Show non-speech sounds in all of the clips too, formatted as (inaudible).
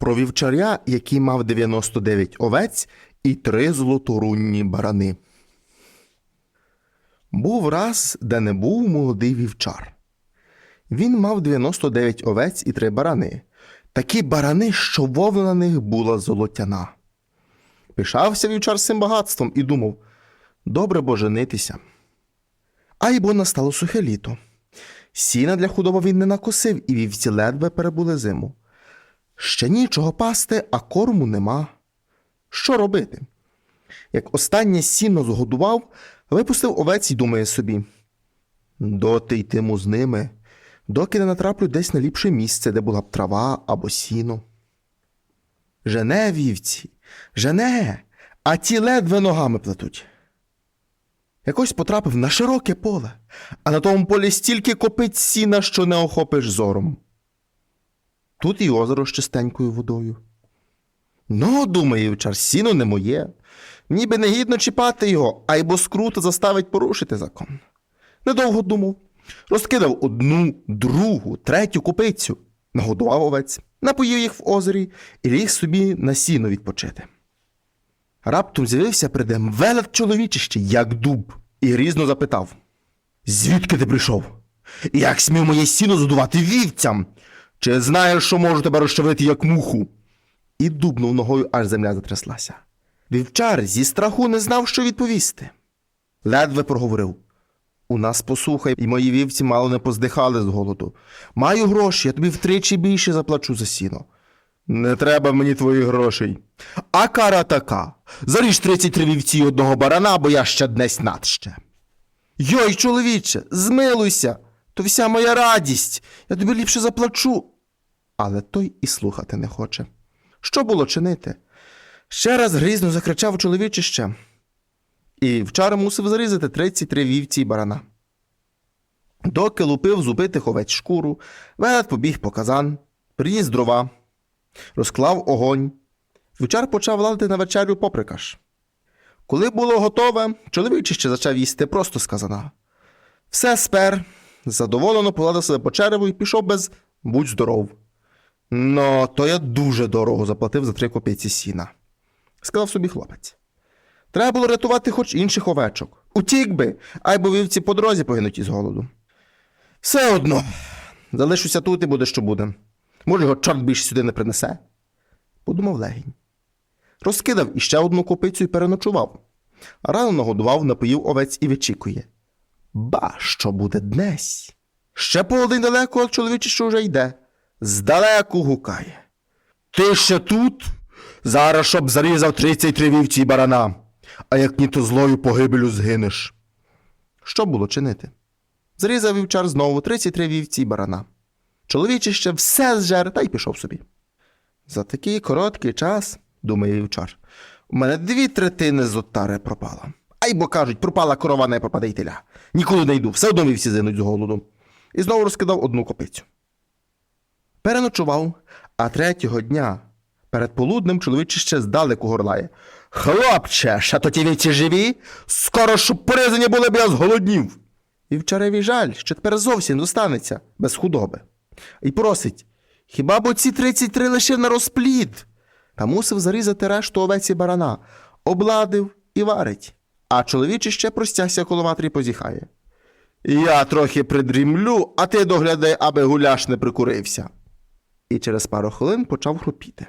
Про вівчаря, який мав 99 овець і три золоторунні барани. Був раз, де не був молодий вівчар. Він мав 99 овець і три барани. Такі барани, що вовна на них була золотяна. Пишався вівчар цим багатством і думав: добре бо женитися. А й бо настало сухе літо. Сіна для худоби він не накосив, і вівці ледве перебули зиму. Ще нічого пасти, а корму нема. Що робити? Як останнє сіно згодував, випустив овець і думає собі: доти йтиму з ними, доки не натраплю десь на ліпше місце, де була б трава або сіно. Жене вівці, жене, а ті ледве ногами плетуть. Якось потрапив на широке поле, а на тому полі стільки копиць сіна, що не охопиш зором. Тут і озеро з чистенькою водою. Ну, думає вчар, сіно не моє. Ніби не гідно чіпати його, а й бо скрута заставить порушити закон. Недовго думав. Розкидав одну, другу, третю копицю, нагодував овець, напоїв їх в озері і ліг собі на сіно відпочити. Раптом з'явився перед ним велет чоловічище, як дуб, і грізно запитав: Звідки ти прийшов? Як смів моє сіно задувати вівцям? Чи знаєш, що можу тебе розчавити, як муху? І дубнув ногою, аж земля затряслася. Вівчар зі страху не знав, що відповісти. Ледве проговорив. У нас посуха, і мої вівці мало не поздихали з голоду. Маю гроші, я тобі втричі більше заплачу за сіно. Не треба мені твоїх грошей. А кара така. Заріж 33 вівці одного барана, бо я ще днесь надще. Йой, чоловіче, змилуйся, то вся моя радість. Я тобі ліпше заплачу. Але той і слухати не хоче. Що було чинити? Ще раз грізно закричав чоловічище. І вчора мусив зарізати 33 вівці й барана. Доки лупив з убитих овець шкуру, велет побіг по казан, приніс дрова, розклав огонь. Вівчар почав ладити на вечерю поприкаш. Коли було готове, чоловічище зачав їсти просто з казана. Все спер, задоволено поладив себе по череву і пішов без будь здоров. Но то я дуже дорого заплатив за три копійці сіна, сказав собі хлопець. Треба було рятувати хоч інших овечок. Утік би, ай бо вівці по дорозі погинуть із голоду. Все одно, залишуся тут і буде, що буде. Може, його чорт більше сюди не принесе. Подумав легінь. Розкидав іще одну копицю і переночував. Рано нагодував, напоїв овець і вичікує. Ба, що буде днесь? Ще полдень далеко, як чоловіче, що вже йде. Здалеку гукає. Ти ще тут? Зараз щоб зарізав 33 вівці й барана, а як ні то злою погибелю згинеш. Що було чинити? Зарізав вівчар знову 33 вівці й барана. Чоловіче ще все зжер та й пішов собі. За такий короткий час, думає вівчар, у мене дві третини з отари пропало. Ай бо кажуть, пропала корова не пропаде й теля. Ніколи не йду, все одно вівці зинуть з голоду. І знову розкидав одну копицю. Переночував, а третього дня перед полуднем чоловіче ще здалеку горлає. Хлопче, ще ті вівці живі? Скоро щоб поризані були б я зголоднів. І Вівчареві жаль, що тепер зовсім достанеться без худоби. І просить, хіба б ці 33 лишив на розплід? Та мусив зарізати решту овець і барана, обладив і варить. А чоловіче ще простягся коло матері позіхає. Я трохи придрімлю, а ти доглядай, аби гуляш не прикурився. І через пару хвилин почав хропіти.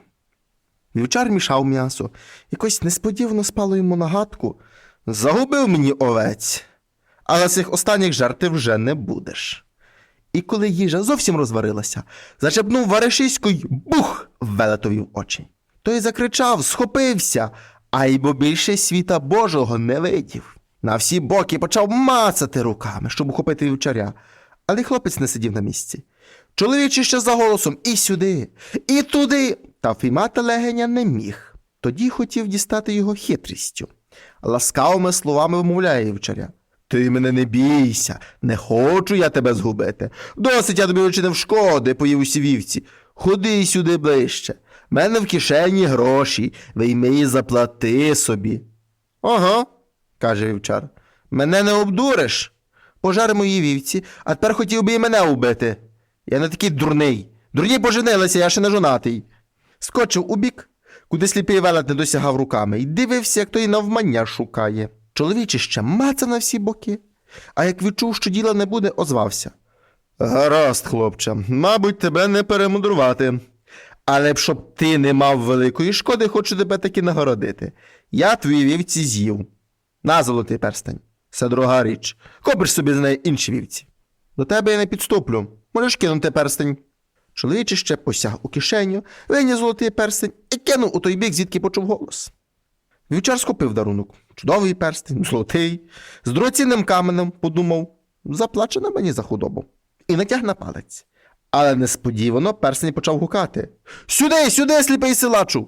Вівчар мішав м'ясо, якось несподівано спало йому на гадку. Загубив мені овець, але цих останніх жертв вже не будеш. І коли їжа зовсім розварилася, зачепнув варишисько й бух велетові в очі. Той закричав, схопився, а й бо більше світа Божого не видів. На всі боки почав мацати руками, щоб ухопити вівчаря, але хлопець не сидів на місці. Чоловіче ще за голосом і сюди, і туди, та впіймати легеня не міг. Тоді хотів дістати його хитрістю. Ласкавими словами вмовляє вівчаря. Ти мене не бійся, не хочу я тебе згубити. Досить я тобі вчинив шкоди, поїв усі вівці. Ходи сюди ближче. Мене в кишені гроші, вийми і заплати собі. Ага, каже вівчар. Мене не обдуриш. Пожари мої вівці, а тепер хотів би і мене убити. Я не такий дурний. Дурні поженилися, я ще не жонатий. скочив у бік, куди сліпий велет не досягав руками, і дивився, як той навмання шукає. Чоловіче ще маца на всі боки, а як відчув, що діла не буде, озвався. Гаразд, хлопче, мабуть, тебе не перемудрувати. Але б щоб ти не мав великої шкоди, хочу тебе таки нагородити. Я твої вівці з'їв. На золотий перстень. Це дорога річ. Копиш собі з неї інші вівці. До тебе я не підступлю. Можеш кинути перстень. Чоловіче ще посяг у кишеню, вийняв золотий перстень і кинув у той бік, звідки почув голос. Вівчар схопив дарунок. Чудовий перстень, золотий, з дорогоцінним каменем, подумав, заплачено мені за худобу. І натяг на палець. Але несподівано перстень почав гукати. Сюди, сюди, сліпий силачу.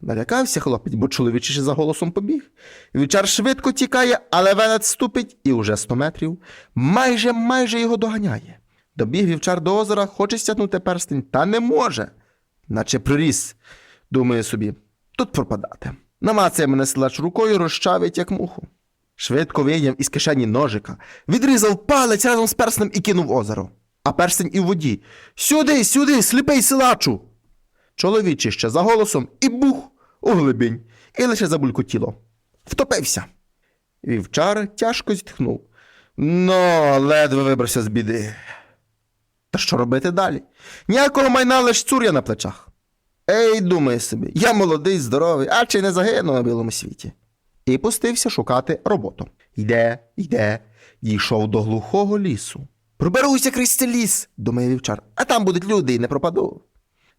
Налякався хлопець, бо чоловіче ще за голосом побіг. Вівчар швидко тікає, але велет ступить і уже сто метрів. Майже майже його доганяє. Добіг вівчар до озера, хоче стягнути перстень, та не може. Наче приріс, думає собі, тут пропадати. Намацає мене силач рукою, розчавить, як муху. Швидко вийняв із кишені ножика, відрізав палець разом з перстнем і кинув озеро. А перстень і в воді. Сюди, сюди, сліпий силачу. Чоловіче ще за голосом і бух у глибінь, і лише забулькотіло. Втопився. Вівчар тяжко зітхнув. Ну, ледве вибрався з біди. Та що робити далі? Ніякого майна лиш цур'я на плечах. Ей, думає собі, я молодий, здоровий, а чи не загину на білому світі. І пустився шукати роботу. Йде, йде, дійшов до глухого лісу. Проберуся крізь ліс, думає вівчар, а там будуть люди і не пропаду.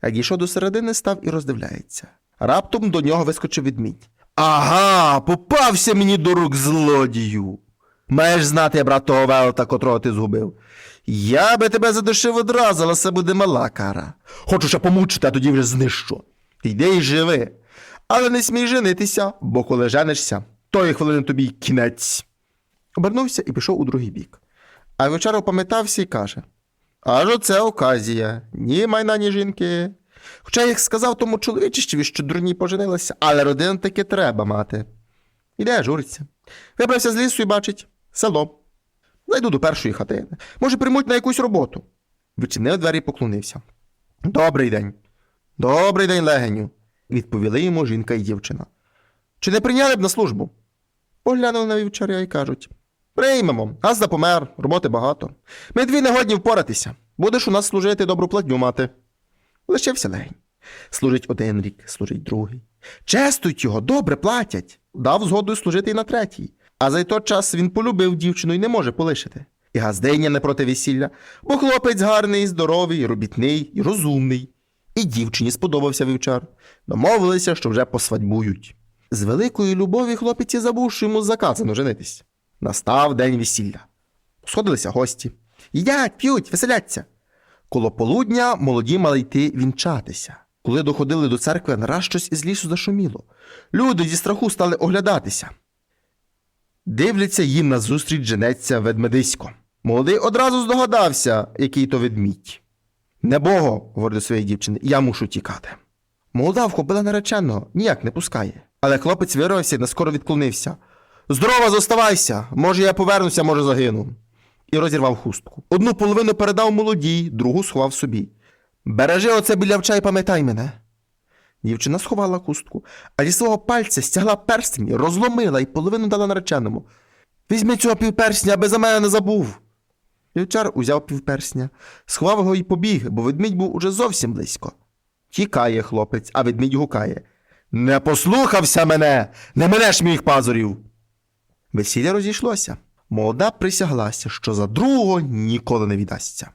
Як дійшов до середини, став і роздивляється. Раптом до нього вискочив відмідь. Ага, попався мені до рук злодію. Маєш знати, брат того велета, котрого ти згубив. Я би тебе задушив одразу, але це буде мала кара. Хочу ще помучити, а тоді вже знищу. Йди і живи. Але не смій женитися, бо коли женишся, тої хвилини тобі кінець. Обернувся і пішов у другий бік. А вівчар опам'ятався і каже: Аж оце оказія, ні майна, ні жінки. Хоча як сказав тому чоловічищеві, що дурні поженилися, але родину таки треба мати. Іде, журиться. Вибрався з лісу і бачить село. Зайду до першої хатини. Може, приймуть на якусь роботу. Відчинив двері і поклонився. Добрий день. Добрий день, легеню, відповіли йому жінка і дівчина. Чи не прийняли б на службу? Поглянули на вівчаря і кажуть: Приймемо, газда помер, роботи багато. Ми дві не годні впоратися. Будеш у нас служити добру платню мати. Лишився легень. Служить один рік, служить другий. Честують його, добре платять. Дав згоду служити і на третій. А за той час він полюбив дівчину і не може полишити. І газдиня не проти весілля, бо хлопець гарний, здоровий, робітний і розумний. І дівчині сподобався вівчар. Домовилися, що вже посвадьбують. З великої любові хлопець і забув, що йому заказано женитись. Настав день весілля. Сходилися гості. Їдять, п'ють, веселяться. Коло полудня молоді мали йти вінчатися. Коли доходили до церкви, нараз щось із лісу зашуміло. Люди зі страху стали оглядатися. Дивляться їм назустріч женеться ведмедисько. Молодий одразу здогадався, який то ведмідь. Небого, говорить до своєї дівчини, я мушу тікати. Молода вхопила нареченого, ніяк не пускає. Але хлопець вирвався і наскоро відклонився. Здорова, зоставайся! Може, я повернуся, може, загину. І розірвав хустку. Одну половину передав молодій, другу сховав собі. Бережи оце білявча і пам'ятай мене. Дівчина сховала хустку, а зі свого пальця стягла перстень, розломила і половину дала нареченому. Візьми цього півперсня, аби за мене не забув. Вівчар узяв півперсня, сховав його і побіг, бо ведмідь був уже зовсім близько. Тікає хлопець, а ведмідь гукає. Не послухався мене, не менеш моїх пазурів. Весілля розійшлося. Молода присяглася, що за другого ніколи не віддасться.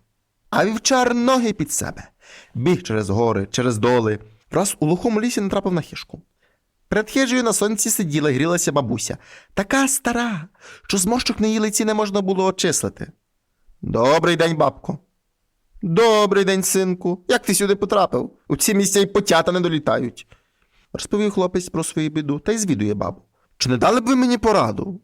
А вівчар ноги під себе. Біг через гори, через доли. Враз у глухому лісі натрапив на хижку. Перед хижею на сонці сиділа і грілася бабуся, така стара, що зморщок на її лиці не можна було очислити. Добрий день, бабко. Добрий день, синку. Як ти сюди потрапив? У ці місця й потята не долітають. Розповів хлопець про свою біду та й звідує бабу. Чи не дали б ви мені пораду?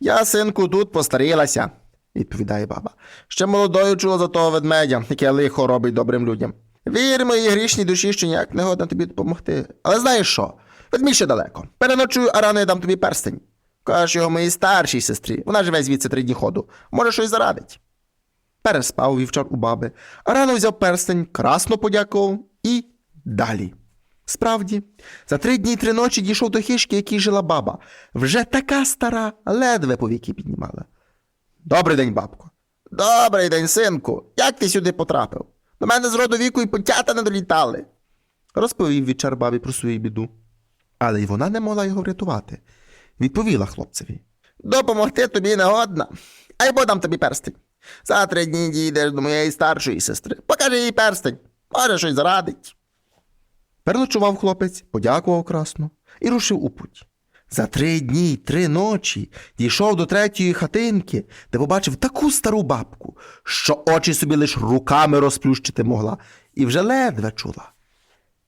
Я, синку, тут постарілася, відповідає баба. Ще молодою чула за того ведмедя, яке лихо робить добрим людям. Вір моїй грішній душі, що ніяк не годна тобі допомогти. Але знаєш що? Ведмідь ще далеко. Переночую, а рано я дам тобі перстень. Кажеш його моїй старшій сестрі. Вона живе звідси три дні ходу. Може, щось зарадить. Переспав вівчар у баби, а рано взяв перстень, красно подякував і далі. Справді, за три дні й три ночі дійшов до хишки, якій жила баба. Вже така стара, ледве повіки піднімала. Добрий день, бабко. Добрий день, синку. Як ти сюди потрапив? До мене з роду віку і потята не долітали. Розповів вічар бабі про свою біду. Але й вона не могла його врятувати. Відповіла хлопцеві. Допомогти тобі не годна. А й подам тобі перстень. За три дні дійдеш до моєї старшої сестри. Покажи їй перстень. Може, щось зарадить. Переночував хлопець, подякував красно і рушив у путь. За три дні й три ночі дійшов до третьої хатинки, де побачив таку стару бабку, що очі собі лиш руками розплющити могла, і вже ледве чула.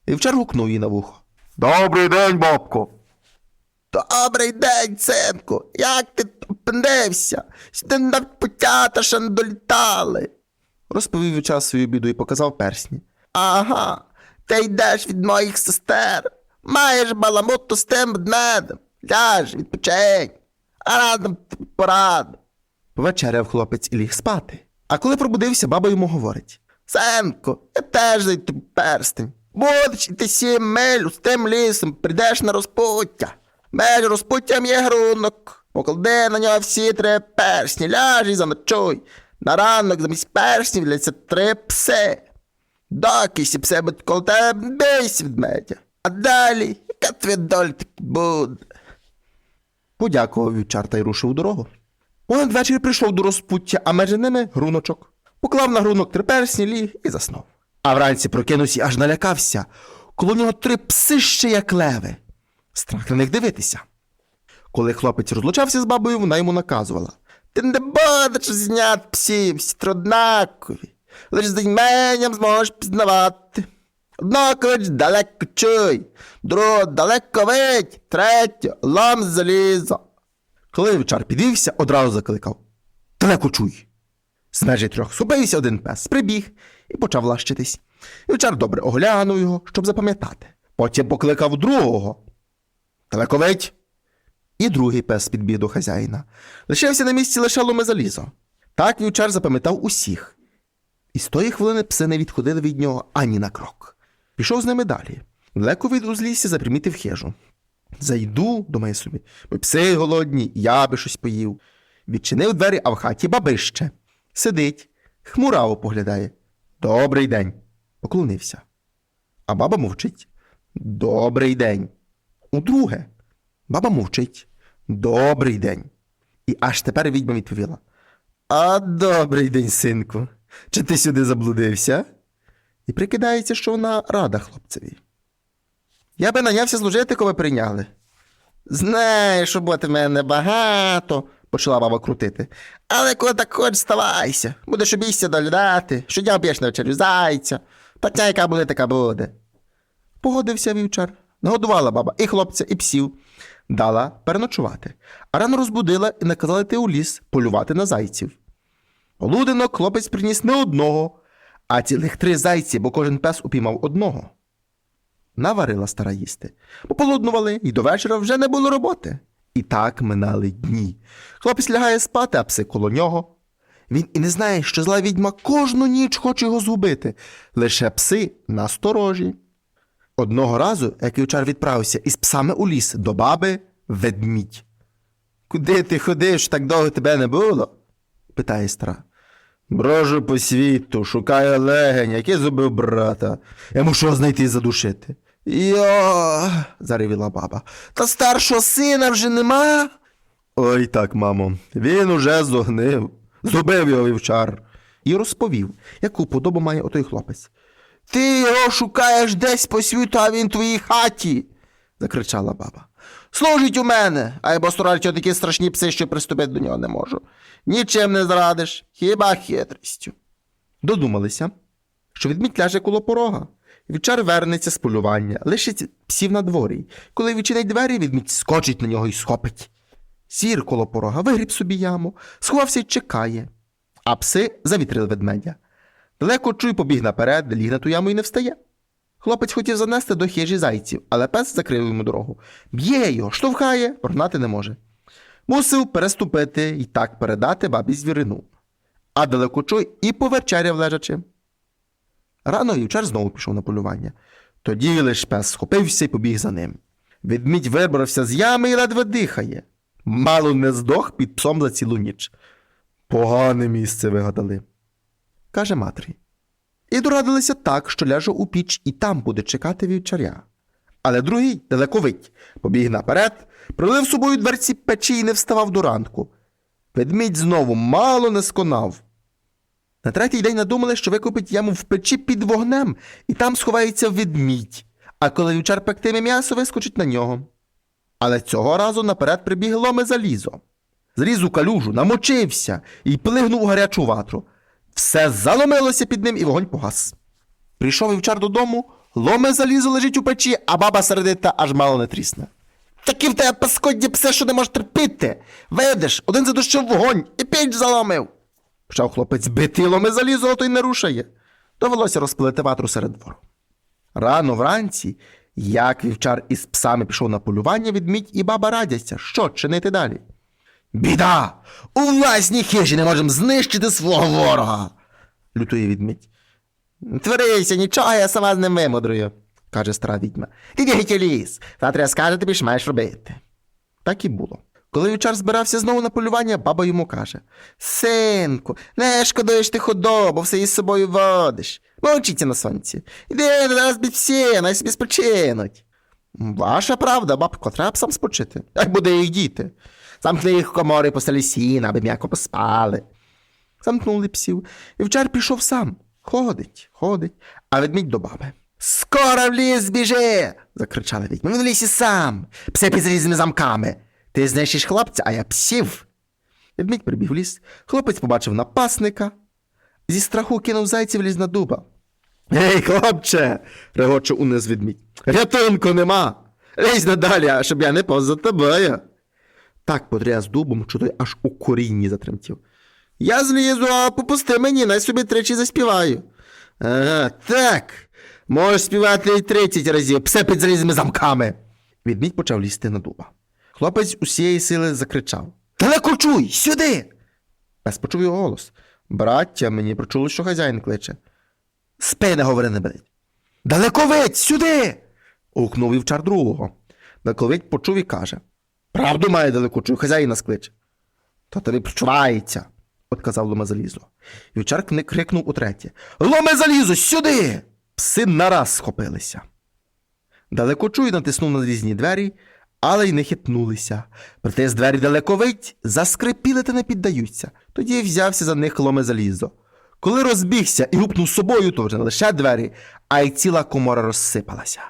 Вівчар гукнув її на вухо. Добрий день, бабко. Добрий день, синку. Як ти опинився? Сюди навіть потята ще не долітали. Розповів вівчар свою біду і показав персні. Ага, ти йдеш від моїх сестер. Маєш баламуту з тим ведмедем. Ляж, відпочинь. А радом тобі пораду. Повечеряв хлопець і ліг спати. А коли пробудився, баба йому говорить: Сенко, я теж зайду перстень. Будеш іти сім миль з тим лісом, прийдеш на розпуття. Між розпуттям є грунок. Поклади на нього всі три персні, ляж і заночуй. На ранок замість перснів ляться три пси. Доки пси будуть коло тебе, від. А далі, яка твоя доля так буде? Подякував вівчар та й рушив у дорогу. Понад вечір прийшов до розпуття, а між ними груночок. Поклав на грунок три персні, ліг і заснув. А вранці прокинувся і аж налякався. Коло нього три пси ще як леви. Страх на них дивитися. Коли хлопець розлучався з бабою, вона йому наказувала. Ти не будеш зняти псів, всі труднакові. Лиш з іменням зможеш пізнавати. Одного клич далеко чуй, другого далеко видь, третє лам з заліза. Коли вівчар підвівся, одразу закликав Далеко чуй. З межі трьох супився один пес, прибіг і почав лащитись. Вівчар добре оглянув його, щоб запам'ятати. Потім покликав другого. Далеко видь. І другий пес підбіг до хазяїна. Лишився на місці лише ломе залізо. Так вівчар запам'ятав усіх. І з тої хвилини пси не відходили від нього ані на крок. Пішов з ними далі. Далеко від узлісся запримітив хижу. Зайду, думає собі, бо пси голодні, я би щось поїв. Відчинив двері, а в хаті бабище. Сидить, хмураво поглядає. Добрий день. Поклонився. А баба мовчить. Добрий день. Удруге. Баба мовчить. Добрий день. І аж тепер відьма відповіла. А добрий день, синку. Чи ти сюди заблудився? І прикидається, що вона рада хлопцеві. Я би нанявся служити, коли прийняли. Знаєш, роботи в мене небагато, почала баба крутити. Але коли так хоч ставайся, будеш обійся доглядати, щодня б'єш на вечерю зайця, платня, яка буде, така буде. Погодився вівчар. Нагодувала баба і хлопця, і псів. Дала переночувати, а рано розбудила і наказала йти у ліс полювати на зайців. Полуденок хлопець приніс не одного, а цілих три зайці, бо кожен пес упіймав одного. Наварила стара їсти. Пополуднували, і до вечора вже не було роботи. І так минали дні. Хлопець лягає спати, а пси коло нього. Він і не знає, що зла відьма кожну ніч хоче його згубити. Лише пси насторожі. Одного разу, як вівчар відправився із псами у ліс до баби ведмідь. Куди ти ходиш, так довго тебе не було? питає стара. Брожу по світу, шукаю легень, який зубив брата. Я мушу знайти і задушити. Йо, заревіла баба. Та старшого сина вже нема. Ой так, мамо, він уже зогнив, зубив його вівчар. І розповів, яку подобу має отой хлопець. Ти його шукаєш десь по світу, а він в твоїй хаті. закричала баба. Служить у мене, а я бо такі страшні пси, що приступити до нього не можу. Нічим не зрадиш, хіба хитрістю. Додумалися, що відмідь ляже коло порога. Вівчар вернеться з полювання, лишить псів на дворі. Коли відчинить двері, відмідь скочить на нього і схопить. Сір коло порога вигріб собі яму, сховався й чекає. А пси завітрили ведмедя. Далеко чуй побіг наперед, ліг на ту яму і не встає. Хлопець хотів занести до хижі зайців, але пес закрив йому дорогу. Б'є його, штовхає, прогнати не може. Мусив переступити і так передати бабі звірину. А далекочой і повечеряв лежачи. Рано вівчар знову пішов на полювання. Тоді лиш пес схопився і побіг за ним. Ведмідь вибрався з ями і ледве дихає. Мало не здох під псом за цілу ніч. Погане місце вигадали, каже матері. І дорадилися так, що ляже у піч і там буде чекати вівчаря. Але другий, далековить, побіг наперед, пролив собою дверці печі і не вставав до ранку. Ведмідь знову мало не сконав. На третій день надумали, що викопить яму в печі під вогнем, і там сховається ведмідь, а коли вівчар пектиме м'ясо, вискочить на нього. Але цього разу наперед прибіг ломе залізо. Зліз у калюжу, намочився і плигнув у гарячу ватру. Все заломилося під ним, і вогонь погас. Прийшов вівчар додому, ломе залізо лежить у печі, а баба сердита аж мало не трісне. Такі в тебе паскодні псе, що не можеш терпіти. Видиш, один задущив вогонь і піч заломив. Почав хлопець бити ломе залізо, а то й не рушає. Довелося розпилити ватру серед двору. Рано вранці, як вівчар із псами пішов на полювання, відмідь і баба радяться, що чинити далі. Біда! У власній хижі не можемо знищити свого ворога. лютує відмідь. Творися, нічого, я сама з ним вимудрую, каже стара відьма. Ти геть ліс, завтра я скажу тобі, що маєш робити. Так і було. Коли вівчар збирався знову на полювання, баба йому каже: Синку, не шкодуєш ти худобу, все із собою водиш. Мовчіться на сонці. Іди до нас всі, най собі спочинуть. Ваша правда, бабко, треба б сам спочити. Як буде їх діти. Замкни їх в комори по сіна, аби м'яко поспали. Замкнули псів. Вівчар пішов сам. Ходить, ходить, а ведмідь до баби. Скоро в ліс збіжи. закричала відьма. Він в лісі сам. Пси під різними замками. Ти знищиш хлопця, а я псів. Ведмідь прибіг в ліс. Хлопець побачив напасника. Зі страху кинув зайців ліз на дуба. Гей, хлопче, регоче униз ведмідь. Рятунку нема. Лізь надалі, щоб я не повз за тобою. Так потряс дубом, що той аж у корінні затремтів. Я злізу, а попусти мені, най собі тричі заспіваю. Ага, так. Можеш співати і тридцять разів, псе під залізними замками. Відмідь почав лізти на дуба. Хлопець усієї сили закричав: Далеко чуй, сюди. Пес почув його голос. Браття, мені прочуло, що хазяїн кличе. Спи, не говори не беріть. Далековець, сюди. гукнув вівчар другого. Далековець почув і каже: Правду має далекочуй, хазяїн нас кличе. Та тобі почувається, отказав ломе залізо. Вівчар кни- крикнув утретє: Ломе залізо, сюди! Пси нараз схопилися. Далекочуй натиснув на різні двері, але й не хитнулися. Проте з двері далековить заскрипіли та не піддаються. Тоді взявся за них ломе залізо. Коли розбігся і гупнув собою, то вже не лише двері, а й ціла комора розсипалася.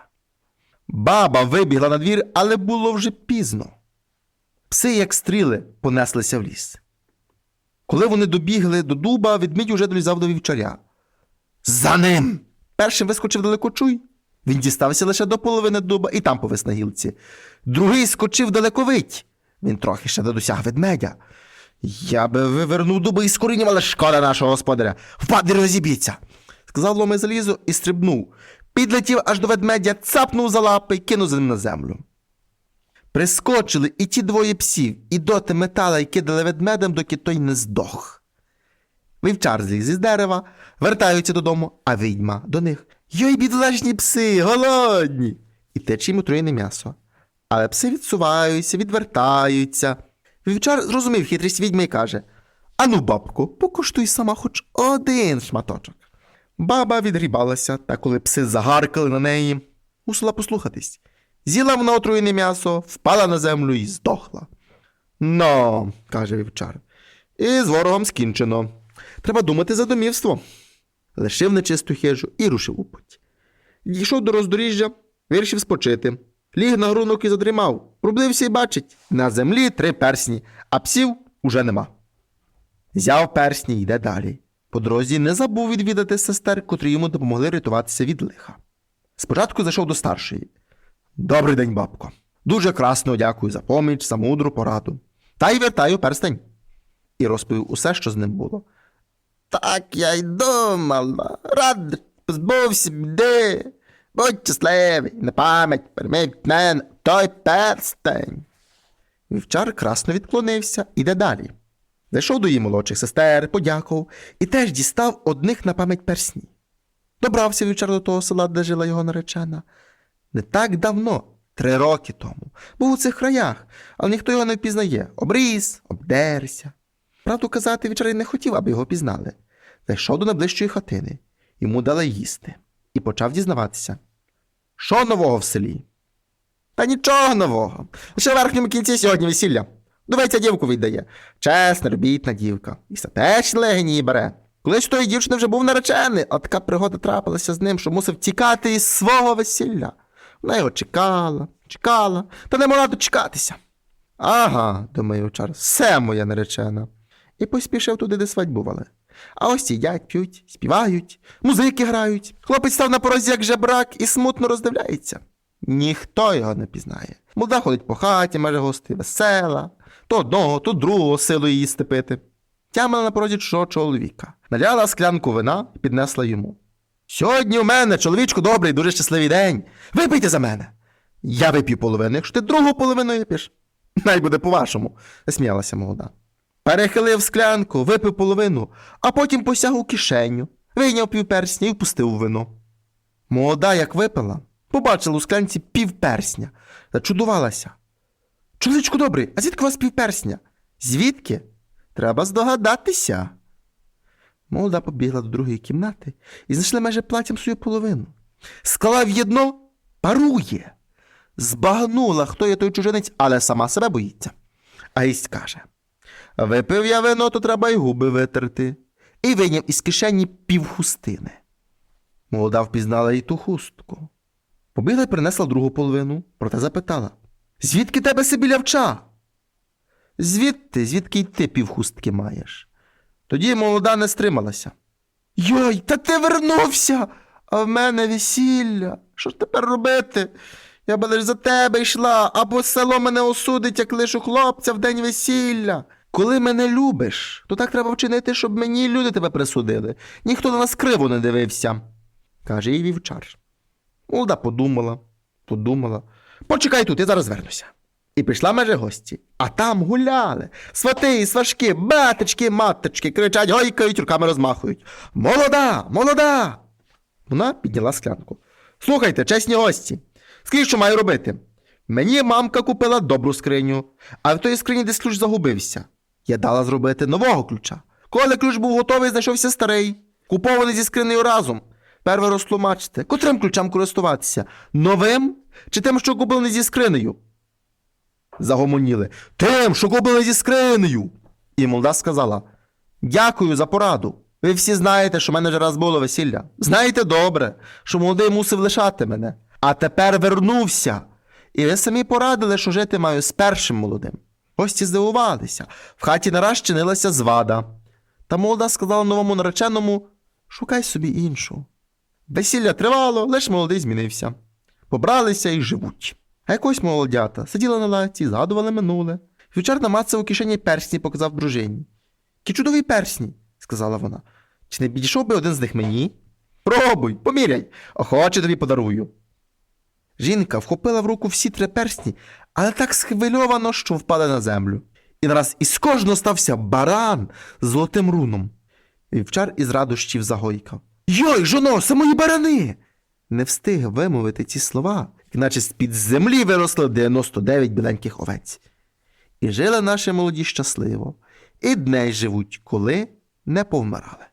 Баба вибігла на двір, але було вже пізно. Пси, як стріли, понеслися в ліс. Коли вони добігли до дуба, ведмідь уже долізав до вівчаря. За ним! Першим вискочив далекочуй. Він дістався лише до половини дуба і там повис на гілці. Другий скочив далековить. Він трохи ще не досяг ведмедя. Я би вивернув дуби із корінням, але шкода нашого господаря. Впаде розіб'ється. Сказав ломе залізо і стрибнув. Підлетів аж до ведмедя, цапнув за лапи і кинув за ним на землю. Прискочили і ті двоє псів, і доти метали й кидали ведмедем, доки той не здох. Вівчар зліз із дерева, вертаються додому, а відьма до них. Йой, бідолашні пси, голодні. І тече їм отруєне м'ясо. Але пси відсуваються, відвертаються. Вівчар зрозумів хитрість відьми і каже: Ану, бабку, покуштуй сама хоч один шматочок. Баба відгрібалася, та коли пси загаркали на неї, мусила послухатись. З'їла вона отруєне м'ясо, впала на землю і здохла. Ну, каже вівчар, і з ворогом скінчено. Треба думати за домівство. Лишив нечисту хижу і рушив у путь. Дійшов до роздоріжжя, вирішив спочити. Ліг на грунок і задрімав. Проблився і бачить, на землі три персні, а псів уже нема. Взяв персні і йде далі. По дорозі не забув відвідати сестер, котрі йому допомогли рятуватися від лиха. Спочатку зайшов до старшої. Добрий день, бабко. Дуже красно дякую за поміч, за мудру пораду. Та й вертаю перстень. І розповів усе, що з ним було. Так я й думала. Рад позбувся біди. Будь щасливий, на пам'ять прийми від мене той перстень. Вівчар красно відклонився, іде далі. Зайшов до її молодших сестер, подякував і теж дістав одних на пам'ять персні. Добрався вівчар до того села, де жила його наречена. Не так давно, три роки тому, був у цих краях, але ніхто його не впізнає. Обріз, обдерся. Правду казати, вівчар не хотів, аби його пізнали. Зайшов до найближчої хатини, йому дали їсти, і почав дізнаватися. Що нового в селі? Та нічого нового. Лише в верхньому кінці сьогодні весілля. Дивиться, дівку віддає. Чесна, робітна дівка. І статечні легені бере. Колись тої дівчини вже був наречений, а така пригода трапилася з ним, що мусив тікати із свого весілля. Вона його чекала, чекала, та не могла дочекатися. Ага, думає очар, все моя наречена. І поспішив туди, де свадьбували. А ось сидять, п'ють, співають, музики грають. Хлопець став на порозі, як жебрак, і смутно роздивляється. Ніхто його не пізнає. Молода ходить по хаті, майже гости, весела, то одного, то другого силою їсти пити. Тямила на порозі чужого чоловіка, наляла склянку вина і піднесла йому. Сьогодні у мене, чоловічку, добрий, дуже щасливий день. Випийте за мене. Я вип'ю половину, якщо ти другу половину вип'єш. (laughs) Най буде по-вашому, засміялася молода. Перехилив склянку, випив половину, а потім посяг у кишеню, вийняв півперсня і впустив у вино. Молода, як випила, побачила у склянці півперсня, зачудувалася. Чоловічку добрий, а звідки у вас півперсня? Звідки? Треба здогадатися. Молода побігла до другої кімнати і знайшла майже платям свою половину. Склала в єдно, парує. Збагнула, хто є той чужинець, але сама себе боїться. А гість каже: Випив я вино, то треба й губи витерти. І вийняв із кишені півхустини. Молода впізнала й ту хустку. Побігла й принесла другу половину, проте запитала: Звідки тебе собі лявча? Звідти, звідки й ти півхустки маєш? Тоді молода не стрималася. Йой, та ти вернувся, а в мене весілля. Що ж тепер робити? Я би лиш за тебе йшла, або село мене осудить, як лишу хлопця в день весілля. Коли мене любиш, то так треба вчинити, щоб мені люди тебе присудили. Ніхто на нас криво не дивився, каже їй вівчар. Молода подумала, подумала. Почекай тут, я зараз вернуся. І пішла меже гості. А там гуляли. Свати, сважки, батечки, маточки, кричать, гойкають, руками розмахують. Молода, молода. Вона підняла склянку. Слухайте, чесні гості, скажіть, що маю робити? Мені мамка купила добру скриню, а в тої скрині десь ключ загубився. Я дала зробити нового ключа. Коли ключ був готовий, знайшовся старий, купований зі скринею разом. Перше розтлумачте, котрим ключам користуватися? Новим чи тим, що купили зі скринею? Загомоніли. Тим, що купили зі скринею. І молода сказала: Дякую за пораду. Ви всі знаєте, що в мене вже раз було весілля. Знаєте добре, що молодий мусив лишати мене, а тепер вернувся. І ви самі порадили, що жити маю з першим молодим. Гості здивувалися. В хаті нараз чинилася звада. Та молода сказала новому нареченому: шукай собі іншу. Весілля тривало, лиш молодий змінився. Побралися і живуть. А якось молодята сиділа на лавці, згадували минуле. Вівчар намацав у кишені персні, показав дружині. Ті чудові персні, сказала вона. Чи не підійшов би один з них мені? Пробуй, поміряй, охоче тобі подарую. Жінка вхопила в руку всі три персні, але так схвильовано, що впали на землю. І нараз із кожного стався баран з золотим руном. Вівчар із радощів загойкав. Йой, жоно, це мої барани! Не встиг вимовити ці слова, іначе з-під землі виросло 99 біленьких овець. І жили наші молоді щасливо, і дней живуть, коли не повмирали.